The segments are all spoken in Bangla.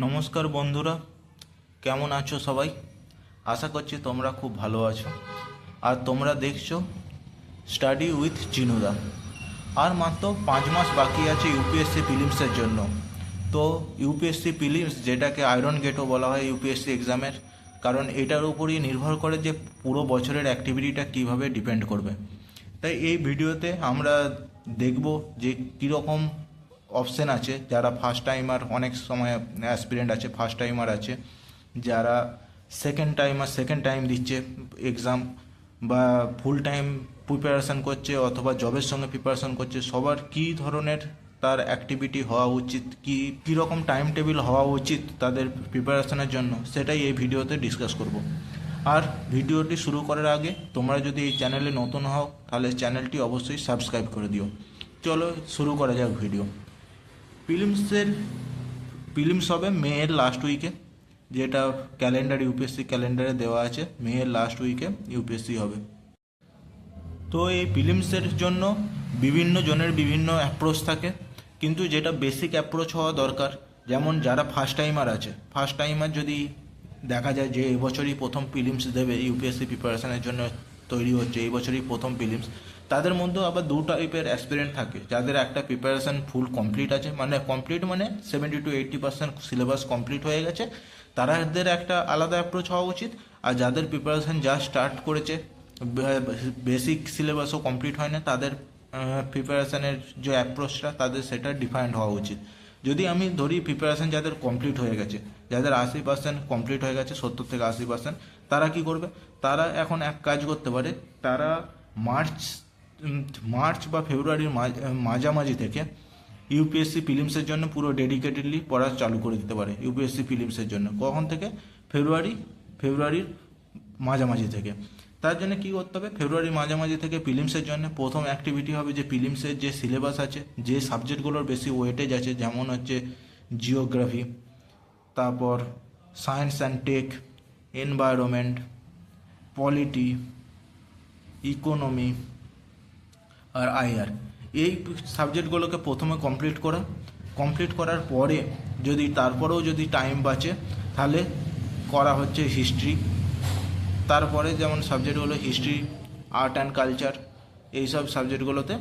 নমস্কার বন্ধুরা, কেমন আছো সবাই? আশা করছি তোমরা খুব ভালো আছো। আর তোমরা দেখছ স্টাডি উইথ চিনুদা আর মাত্র পাঁচ মাস বাকি আছে ইউপিএসসি ফিলিমসের জন্য। তো ইউপিএসসি ফিলিমস যেটাকে আয়রন গেটও বলা হয় ইউপিএসসি এক্সামের কারণ এটার উপরই নির্ভর করে যে পুরো বছরের অ্যাক্টিভিটিটা কীভাবে ডিপেন্ড করবে। তাই এই ভিডিওতে আমরা দেখব যে কীরকম অপশন আছে, যারা ফার্স্ট টাইমার অনেক সময় অ্যাসপিরেন্ট আছে ফার্স্ট টাইমার আছে, যারা সেকেন্ড টাইমার সেকেন্ড টাইম দিচ্ছে এক্সাম বা ফুল টাইম প্রিপারেশন করছে অথবা জবের সঙ্গে প্রিপারেশন করছে, সবার কী ধরনের তার অ্যাক্টিভিটি হওয়া উচিত, কি কীরকম টাইম টেবিল হওয়া উচিত তাদের প্রিপারেশনের জন্য, সেটাই এই ভিডিওতে ডিসকাস করব। আর ভিডিওটি শুরু করার আগে তোমরা যদি এই চ্যানেলে নতুন হও, তাহলে চ্যানেলটি অবশ্যই সাবস্ক্রাইব করে দিও। চলো শুরু করা যাক ভিডিও ফিলিমসের, ফিলিমস হবে মে এর লাস্ট উইকে যেটা ক্যালেন্ডার ইউপিএসসি ক্যালেন্ডারে দেওয়া আছে মে এর লাস্ট উইকে ইউপিএসসি হবে। তো এই ফিলিমসের জন্য বিভিন্ন জনের বিভিন্ন অ্যাপ্রোচ থাকে, কিন্তু যেটা বেসিক অ্যাপ্রোচ হওয়া দরকার, যেমন যারা ফার্স্ট টাইমার আছে ফার্স্ট টাইমার যদি দেখা যায় যে এবছরই প্রথম ফিলিমস দেবে ইউপিএসসি প্রিপারেশনের জন্য তৈরি হচ্ছে, এই বছরই প্রথম ফিলিমস। তাদের মধ্যেও আবার দু টাইপের অ্যাসপিরেন্ট থাকে। যাদের একটা প্রিপারেশন ফুল কমপ্লিট আছে মানে কমপ্লিট মানে seventy to eighty percent syllabus complete হয়ে গেছে। তারাদের একটা আলাদা অ্যাপ্রোচ হওয়া উচিত। আর যাদের প্রিপারেশন যা স্টার্ট করেছে বেসিক সিলেবাসও কমপ্লিট হয় না, তাদের প্রিপারেশানের যে অ্যাপ্রোচটা তাদের সেটা ডিফারেন্ট হওয়া উচিত। যদি আমি ধরি প্রিপারেশান যাদের কমপ্লিট হয়ে গেছে, যাদের আশি পার্সেন্ট কমপ্লিট হয়ে গেছে, সত্তর থেকে আশি পার্সেন্ট তারা কি করবে? তারা এখন এক কাজ করতে পারে, তারা মার্চ মার্চ বা ফেব্রুয়ারির মাঝ- মাঝামাঝি থেকে ইউপিএসসি ফিলিমসের জন্য পুরো ডেডিকেটেডলি পড়া চালু করে দিতে পারে ইউপিএসসি ফিলিমসের জন্য। কখন থেকে? ফেব্রুয়ারি, ফেব্রুয়ারির মাঝামাঝি থেকে। তার জন্য কি করতে হবে? ফেব্রুয়ারির মাঝামাঝি থেকে ফিলিমসের জন্য প্রথম অ্যাক্টিভিটি হবে যে ফিলিমসের যে সিলেবাস আছে, যে সাবজেক্টগুলোর বেশি ওয়েটেজ আছে, যেমন হচ্ছে জিওগ্রাফি তারপর science and tech environment polity economy R IR এই সাবজেক্টগুলোকে প্রথমে কমপ্লিট করা। কমপ্লিট করার পরে যদি তারপরেও যদি টাইম বাঁচে, তাহলে করা হচ্ছে হিস্ট্রি তারপরে যেমন সাবজেক্টগুলো হিস্ট্রি আর্ট অ্যান্ড কালচার এইসব সাবজেক্টগুলোতে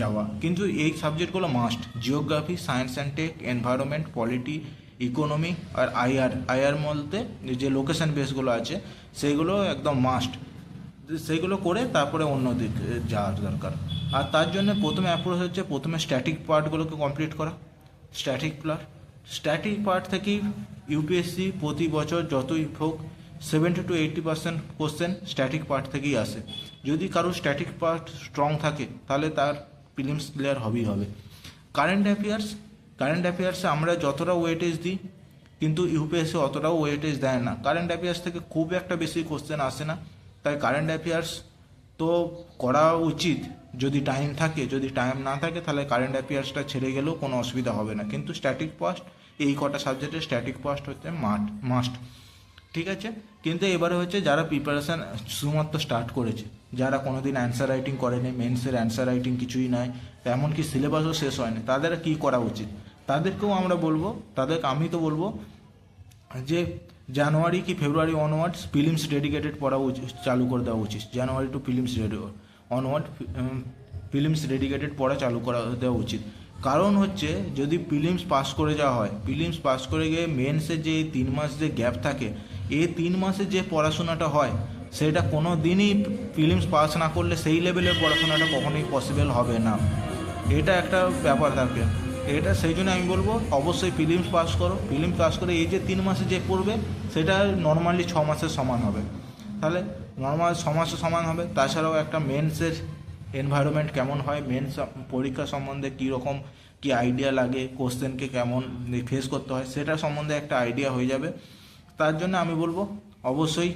যাওয়া। কিন্তু এই সাবজেক্টগুলো must geography science and tech environment polity economy R IR IR বলতে যে লোকেশন বেসগুলো আছে সেইগুলো একদম মাস্ট সেইগুলো করে তারপরে অন্য দিক যাওয়ার দরকার। আর তার জন্য প্রথমে অ্যাপ্রোচ হচ্ছে, প্রথমে স্ট্যাটিক পার্টগুলোকে কমপ্লিট করা। স্ট্যাটিক পার্ট স্ট্যাটিক পার্ট থেকেই ইউপিএসসি প্রতি বছর যতই হোক seventy to eighty percent question static part থেকেই আসে। যদি কারও স্ট্যাটিক পার্ট স্ট্রং থাকে, তাহলে তার ফিলিমস ক্লিয়ার হবেই হবে। কারেন্ট অ্যাফেয়ার্স কারেন্ট অ্যাফেয়ার্সে আমরা যতটা ওয়েটেজ দিই, কিন্তু ইউপিএসসি অতটাও ওয়েটেজ দেয় না। কারেন্ট অ্যাফেয়ার্স থেকে খুব একটা বেশি কোশ্চেন আসে না। তাই কারেন্ট অ্যাফেয়ার্স তো করা উচিত। যদি টাইম থাকে, যদি টাইম না থাকে, তাহলে কারেন্ট অ্যাফেয়ার্সটা ছেড়ে গেলেও কোনো অসুবিধা হবে না। কিন্তু স্ট্যাটিক পাস্ট এই কটা সাবজেক্টে স্ট্যাটিক পাস্ট হচ্ছে মাস্ট মাস্ট ঠিক আছে? কিন্তু এবারে হচ্ছে যারা প্রিপারেশান শুধুমাত্র স্টার্ট করেছে, যারা কোনোদিন অ্যান্সার রাইটিং করেনি মেন্সের অ্যান্সার রাইটিং কিছুই নয় এমনকি সিলেবাসও শেষ হয়নি তাদের কি করা উচিত? তাদেরকেও আমরা বলব, তাদেরকে আমি তো বলব যে জানুয়ারি কি ফেব্রুয়ারি অনওয়ার্ডস ফিলিমস ডেডিকেটেড পড়া উচিত চালু করে দেওয়া উচিত। January to prelims onward prelims dedicated পড়া চালু করা, দেওয়া উচিত। কারণ হচ্ছে যদি ফিলিমস পাস করে যাওয়া হয় ফিলিমস পাস করে গিয়ে মেন্সের যে এই তিন মাস যে গ্যাপ থাকে, এই তিন মাসে যে পড়াশোনাটা হয়, সেটা কোনো দিনই ফিলিমস পাস না করলে সেই লেভেলের পড়াশোনাটা কখনোই পসিবল হবে না। এটা একটা ব্যাপার থাকে। এটা সেই জন্য আমি বলব, অবশ্যই ফিলিমস পাস করো। ফিলিম পাস করে এই যে তিন মাসে যে পড়বে, সেটা নর্মালি ছ মাসের সমান হবে। তাহলে নর্মাল ছ মাসের সমান হবে। তাছাড়াও একটা মেন্সের এনভায়রনমেন্ট কেমন হয় মেন্স পরীক্ষা সম্বন্ধে কী রকম কী আইডিয়া লাগে কোশ্চেনকে কেমন ফেস করতে হয়, সেটা সম্বন্ধে একটা আইডিয়া হয়ে যাবে। তার জন্য আমি বলব, অবশ্যই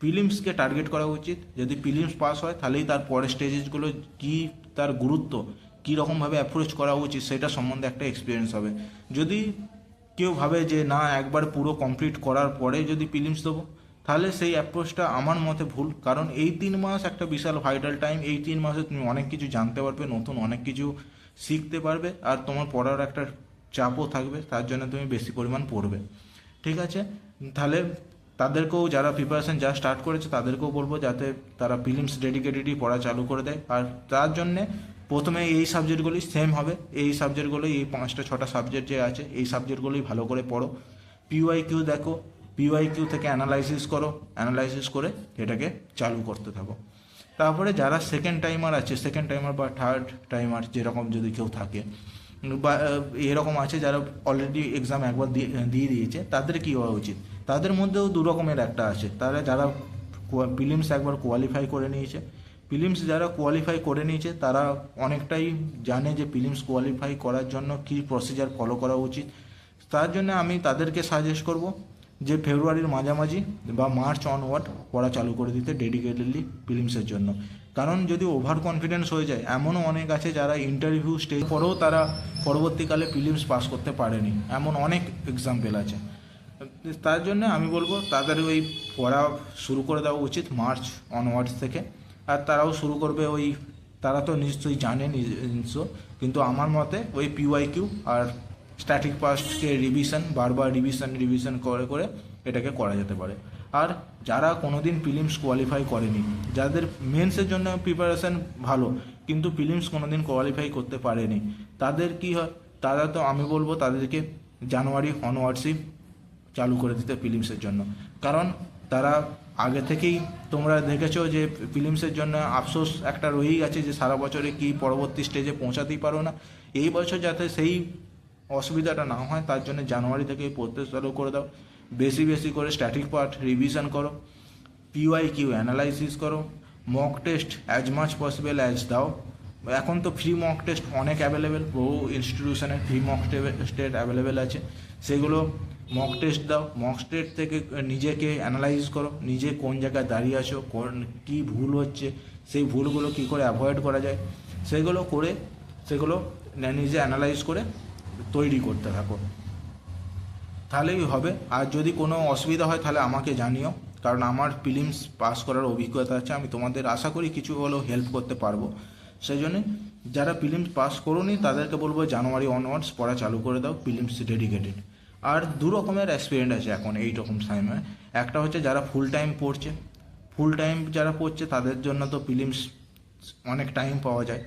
ফিলিমসকে টার্গেট করা উচিত। যদি ফিলিমস পাস হয়, তাহলেই তার পরের স্টেজেসগুলো কী তার গুরুত্ব কী রকমভাবে অ্যাপ্রোচ করা উচিত সেটা সম্বন্ধে একটা এক্সপিরিয়েন্স হবে। যদি কেউ ভাবে যে, না, একবার পুরো কমপ্লিট করার পরে যদি ফিলিমস দেবো, তাহলে সেই অ্যাপ্রোচটা আমার মতে ভুল। কারণ এই তিন মাস একটা বিশাল ভাইটাল টাইম এই তিন মাসে তুমি অনেক কিছু জানতে পারবে, নতুন অনেক কিছু শিখতে পারবে, আর তোমার পড়ার একটা চাপও থাকবে, তার জন্য তুমি বেশি পরিমাণ পড়বে। ঠিক আছে? তাহলে তাদেরকেও যারা প্রিপারেশন যা স্টার্ট করেছে, তাদেরকেও বলব যাতে তারা ফিলিমস ডেডিকেটেডই পড়া চালু করে দেয়। আর তার জন্যে প্রথমে এই সাবজেক্টগুলি সেম হবে। এই সাবজেক্টগুলোই এই পাঁচটা, ছটা সাবজেক্ট যে আছে, এই সাবজেক্টগুলোই ভালো করে পড়ো। পিওয়াই কিউ দেখো। পিওয়াই কিউ থেকে অ্যানালাইসিস করো। অ্যানালাইসিস করে এটাকে চালু করতে থাকো। তারপরে যারা সেকেন্ড টাইমার আছে সেকেন্ড টাইমার বা থার্ড টাইমার যেরকম যদি কেউ থাকে, বা এরকম আছে যারা অলরেডি এক্সাম একবার দিয়ে দিয়ে দিয়েছে, তাদের কী হওয়া উচিত? তাদের মধ্যেও দু রকমের একটা আছে। তারা যারা ফিলিমস একবার কোয়ালিফাই করে নিয়েছে ফিলিমস যারা কোয়ালিফাই করে নিয়েছে, তারা অনেকটাই জানে যে ফিলিমস কোয়ালিফাই করার জন্য কী প্রসিজার ফলো করা উচিত। তার জন্য আমি তাদেরকে সাজেস্ট করব যে ফেব্রুয়ারির মাঝামাঝি বা মার্চ অনওয়ার্ড পড়া চালু করে দিতে ডেডিকেটেডলি ফিলিমসের জন্য। কারণ যদি ওভার কনফিডেন্স হয়ে যায়, এমনও অনেক আছে যারা ইন্টারভিউ স্টেজ পরেও তারা পরবর্তীকালে ফিলিমস পাস করতে পারেনি। এমন অনেক এক্সাম্পল আছে। তার জন্য আমি বলব, তাদের ওই পড়া শুরু করে দেওয়া উচিত মার্চ অনওয়ার্ডস থেকে। আর তারাও শুরু করবে ওই, তারা তো নিশ্চয়ই জানে নিজস্ব কিন্তু আমার মতে ওই পিওয়াই কিউ আর স্ট্যাটিক পাস্টকে রিভিশন বারবার রিভিশন রিভিশন করে করে এটাকে করা যেতে পারে। আর যারা কোনোদিন ফিলিমস কোয়ালিফাই করেনি, যাদের মেন্সের জন্য প্রিপারেশন ভালো, কিন্তু ফিলিমস কোনোদিন কোয়ালিফাই করতে পারেনি, তাদের কি হয়, তারা তো আমি বলব তাদেরকে জানুয়ারি অনওয়ার্ডসই চালু করে দিতে ফিলিমসের জন্য। কারণ তারা আগে থেকেই তোমরা দেখেছ যে ফিলিমসের জন্য আফসোস একটা রয়েই গেছে যে সারা বছরে কি পরবর্তী স্টেজে পৌঁছাতেই পারো না। এই বছর যাতে সেই অসুবিধাটা না হয়, তার জন্য জানুয়ারি থেকে পড়তে চালু করে দাও। বেশি বেশি করে স্ট্যাটিক পার্ট রিভিশন করো। পিওয়াই কিউ অ্যানালাইসিস করো। Mock test as much possible as দাও এখন তো ফ্রি মক টেস্ট অনেক অ্যাভেলেবেল বহু ইনস্টিটিউশনে ফ্রি মক টেস্ট অ্যাভেলেবেল আছে। সেগুলো মক টেস্ট দাও মক টেস্ট থেকে নিজেকে অ্যানালাইজ করো, নিজে কোন জায়গায় দাঁড়িয়ে আছো, কোন, কী ভুল হচ্ছে, সেই ভুলগুলো কী করে অ্যাভয়েড করা যায়, সেগুলো করে, সেগুলো নিজে অ্যানালাইজ করে তৈরি করতে থাকো। তাহলেই হবে। আর যদি কোনো অসুবিধা হয়, তাহলে আমাকে জানিও, কারণ আমার ফিলিমস পাস করার অভিজ্ঞতা আছে, আমি তোমাদের আশা করি কিছু হলেও হেল্প করতে পারব। সেই জন্যে যারা ফিলিমস পাস করোনি, তাদেরকে বলব জানুয়ারি অনওয়ার্ডস পড়া চালু করে দাও ফিলিমস ডেডিকেটেড আর দু রকমের এক্সপিরিয়েন্ট আছে এখন এই রকম টাইমে একটা হচ্ছে যারা ফুল টাইম পড়ছে। ফুল টাইম যারা পড়ছে, তাদের জন্য তো ফিলিমস অনেক টাইম পাওয়া যায়।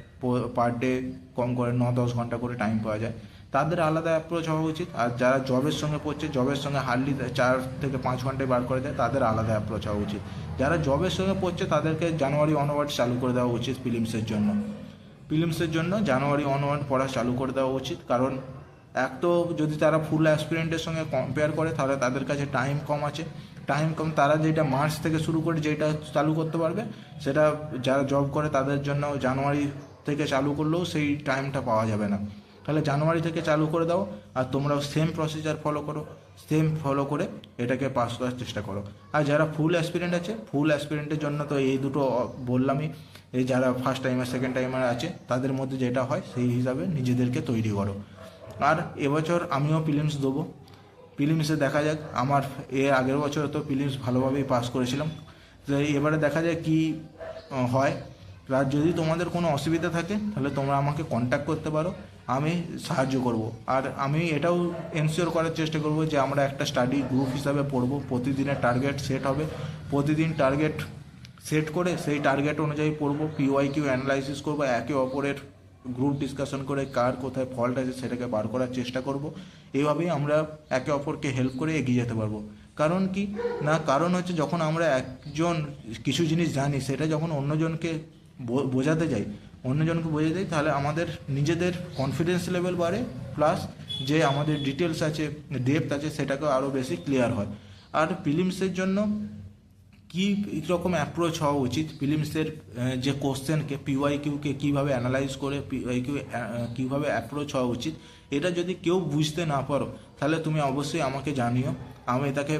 পার ডে কম করে ন, দশ ঘণ্টা করে টাইম পাওয়া যায়। তাদের আলাদা অ্যাপ্রোচ হওয়া উচিত। আর যারা জবের সঙ্গে পড়ছে জবের সঙ্গে হার্ডলি চার থেকে পাঁচ ঘন্টায় বার করে দেয়, তাদের আলাদা অ্যাপ্রোচ হওয়া উচিত। যারা জবের সঙ্গে পড়ছে, তাদেরকে জানুয়ারি অনওয়ার্ড চালু করে দেওয়া উচিত ফিলিমসের জন্য। ফিলিমসের জন্য জানুয়ারি অনওয়ার্ড পড়া চালু করে দেওয়া উচিত। কারণ এক তো যদি তারা ফুল অ্যাসপিরেন্টের সঙ্গে কম্পেয়ার করে, তাহলে তাদের কাছে টাইম কম আছে। টাইম কম তারা যেটা মার্চ থেকে শুরু করে যেটা চালু করতে পারবে, সেটা যারা জব করে তাদের জন্য জানুয়ারি থেকে চালু করলেও সেই টাইমটা পাওয়া যাবে না। তাহলে জানুয়ারি থেকে চালু করে দাও, আর তোমরাও সেম প্রসিজার ফলো করো সেম ফলো করে এটাকে পাস করার চেষ্টা করো। আর যারা ফুল অ্যাসপিরেন্ট আছে ফুল অ্যাসপিরেন্টের জন্য তো এই দুটো বললামই, এই যারা ফার্স্ট টাইমার সেকেন্ড টাইমার আছে, তাদের মধ্যে যেটা হয়, সেই হিসাবে নিজেদেরকে তৈরি করো। আর এবছর আমিও ফিলিমস দেবো। ফিলিমসে দেখা যাক, আমার এর আগের বছর তো ফিলিমস ভালোভাবেই পাস করেছিলাম। তো এবারে দেখা যাক কী হয়। আর যদি তোমাদের কোনো অসুবিধা থাকে, তাহলে তোমরা আমাকে কন্ট্যাক্ট করতে পারো, আমি সাহায্য করব। আর আমি এটাও এনশিওর করার চেষ্টা করব যে আমরা একটা স্টাডি গ্রুপ হিসাবে পড়ব, প্রতিদিনের টার্গেট সেট হবে। প্রতিদিন টার্গেট সেট করে সেই টার্গেট অনুযায়ী পড়ব পিওয়াই কিউ অ্যানালাইসিস করব, একে অপরের গ্রুপ ডিসকাশন করে কার কোথায় ফল্ট আছে সেটাকে বার করার চেষ্টা করব। এইভাবেই আমরা একে অপরকে হেল্প করে এগিয়ে যেতে পারব। কারণ কি? না, কারণ হচ্ছে যখন আমরা একজন কিছু জিনিস জানি, সেটা যখন অন্যজনকে বোঝাতে যাই, অন্যজনকে বোঝাতে যাই, তাহলে আমাদের নিজেদের কনফিডেন্স লেভেল বাড়ে প্লাস যে আমাদের ডিটেলস আছে ডেপথ আছে সেটাকে আরও বেশি ক্লিয়ার হয়। আর ফিলিমসের জন্য কী রকম অ্যাপ্রোচ হওয়া উচিত? ফিলিমসের যে কোশ্চেনকে পিওয়াই কিউকে কীভাবে অ্যানালাইজ করে পিওয়াই কিউ কীভাবে অ্যাপ্রোচ হওয়া উচিত, এটা যদি কেউ বুঝতে না পারো, তাহলে তুমি অবশ্যই আমাকে জানিও। আমি তাকে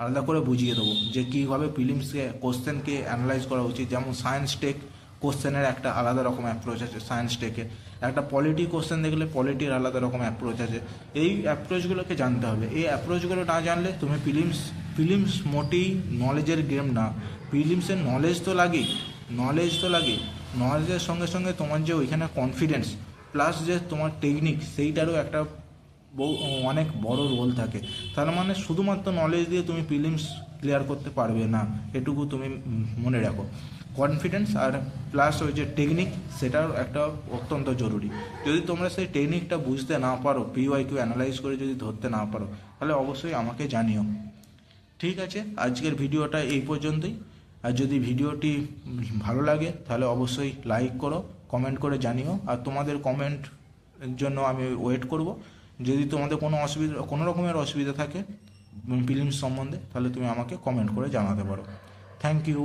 আলাদা করে বুঝিয়ে দেবো যে কীভাবে ফিলিমসকে কোশ্চেনকে অ্যানালাইজ করা উচিত। যেমন সায়েন্স টেক কোশ্চেনের একটা আলাদা রকম অ্যাপ্রোচ আছে সায়েন্স টেকে একটা পলিটি কোশ্চেন দেখলে পলিটির আলাদা রকম অ্যাপ্রোচ আছে। এই অ্যাপ্রোচগুলোকে জানতে হবে। এই অ্যাপ্রোচগুলো না জানলে তুমি ফিলিমস ফিলিমস মোটেই নলেজের গেম না। ফিলিমসের নলেজ তো লাগেই। নলেজ তো লাগে নলেজের সঙ্গে সঙ্গে তোমার যে ওইখানে কনফিডেন্স প্লাস যে তোমার টেকনিক সেইটারও একটা বহু অনেক বড় রোল থাকে। তার মানে শুধুমাত্র নলেজ দিয়ে তুমি প্রিলিমস ক্লিয়ার করতে পারবে না। এটুকু তুমি মনে রাখো। কনফিডেন্স আর প্লাস ওই যে টেকনিক সেটাও একটা অত্যন্ত জরুরি। যদি তোমরা সেই টেকনিকটা বুঝতে না পারো পিওয়াই কিউ অ্যানালাইজ করে যদি ধরতে না পারো, তাহলে অবশ্যই আমাকে জানিও। ঠিক আছে? আজকের ভিডিওটা এই পর্যন্তই। আর যদি ভিডিওটি ভালো লাগে, তাহলে অবশ্যই লাইক করো কমেন্ট করে জানিও। আর তোমাদের কমেন্ট জন্য আমি ওয়েট করব। যদি তোমাদের কোনো অসুবিধা, কোনো রকমের অসুবিধা থাকে ফিলিমস সম্বন্ধে, তাহলে তুমি আমাকে কমেন্ট করে জানাতে পারো। Thank you